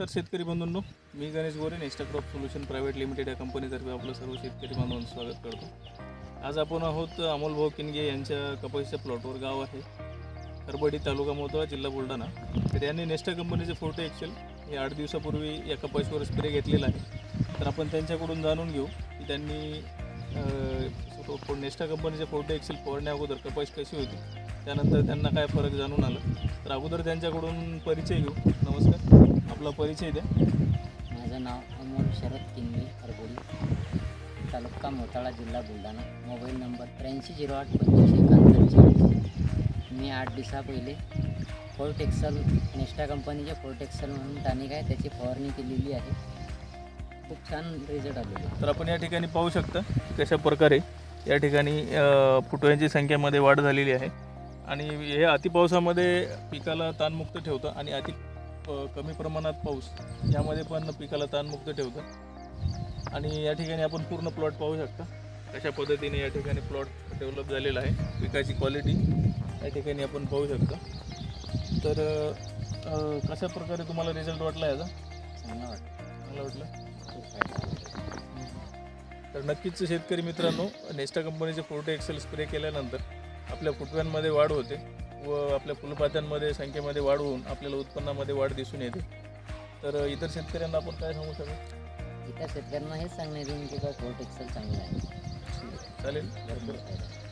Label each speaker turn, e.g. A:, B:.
A: तर शेतकरी बंधूंनो मी Ganesh Gore next crop solution private limited या कंपनीतर्फे आपलं सर्व शेतकरी बांधवांचं स्वागत करतो. आज आपण आहोत अमोल भाऊ किनगे यांच्या कपाशीच्या प्लॉटवर. गाव आहे करबडी तालुका मोहोळ जिल्हा बुलढाणा. तर यांनी नेस्टा कंपनीचे फोटो एक्सेल हे आठ दिवसापूर्वी या कपाशीवर स्प्रे घेतलेला आहे. तर आपण त्यांच्याकडून जाणून घेऊ की त्यांनी नेस्टा कंपनीचे फोटो एक्सेल फवारण्या अगोदर कपाशी कशी होती त्यानंतर त्यांना काय फरक जाणून आला. तर अगोदर त्यांच्याकडून परिचय घेऊ. नमस्कार. आपला परिचय द्या.
B: माझं नाव अमोल शरद किंगी हरबोली तालुका मोताळा जिल्हा बुलढाणा. मोबाईल नंबर त्र्याऐंशी झिरो आठ पंच्याऐंशी एकाहत्तर चाळीस. मी आठ दिवसा पहिले फोर्टेक्सल नेस्टा कंपनीचे फोर्टेक्सल म्हणून टॉनिक आहे त्याची फवारणी केलेली आहे. खूप छान रिझल्ट आलेले आहे.
A: तर आपण या ठिकाणी पाहू शकता कशा प्रकारे या ठिकाणी फुटव्यांची संख्येमध्ये वाढ झालेली आहे. आणि हे अतिपावसामध्ये पिकाला ताणमुक्त ठेवतं आणि अति कमी प्रमाणात पाऊस. यामध्ये पण पिकाला ताणमुक्त ठेवतं आणि या ठिकाणी आपण पूर्ण प्लॉट पाहू शकता. कशा पद्धतीने या ठिकाणी प्लॉट डेव्हलप झालेला आहे पिकाची क्वालिटी या ठिकाणी आपण पाहू शकता. तर कशा प्रकारे तुम्हाला रिझल्ट वाटला याचा?
B: चांगलं
A: वाटला. तर नक्कीच शेतकरी मित्रांनो नेस्टा कंपनीचे फोर्टे एक्सेल स्प्रे केल्यानंतर आपल्या फुटव्यांमध्ये वाढ होते. व आपल्या फुलपात्यांमध्ये संख्येमध्ये वाढ होऊन आपल्याला उत्पन्नामध्ये वाढ दिसून येते. तर इतर शेतकऱ्यांना आपण काय सांगू शकतो?
B: इतर शेतकऱ्यांना हेच सांगण्यात येईल की बा चांगलं आहे.
A: चालेल?
B: भरपूर फायदा आहे.